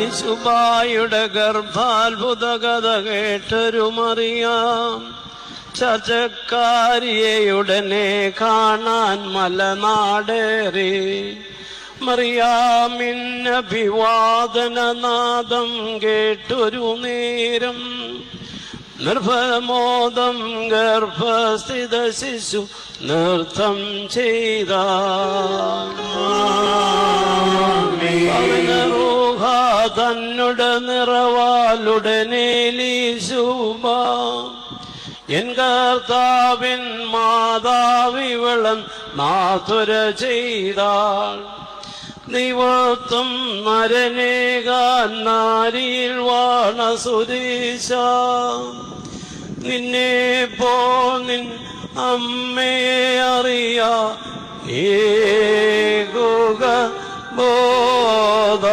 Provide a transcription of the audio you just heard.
യേശുബായുടെ ഗർഭാത്ഭുത കഥ കേട്ടൊരു മറിയാം ചർച്ചക്കാരിയെ ഉടനെ കാണാൻ മലനാടേറി. മറിയാമിന്നഭിവാദനനാദം കേട്ടൊരു നേരം. നിർഭമോദം ഗർഭസ്ഥിത ശിശു നൃത്തം ചെയ്ത. തന്നുടെ നിറവാലുടനെ ലീശുബ എൻ കർത്താവിൻ മാതാവിവളം നാതുര ചെയ്താൾ. ദൈവത്വം നരനേകാൻ നാരിയിൽ വാണ സുരേശ നിന്നെ പോ നിൻ അമ്മയെ ഏ ഏകുക ബോധ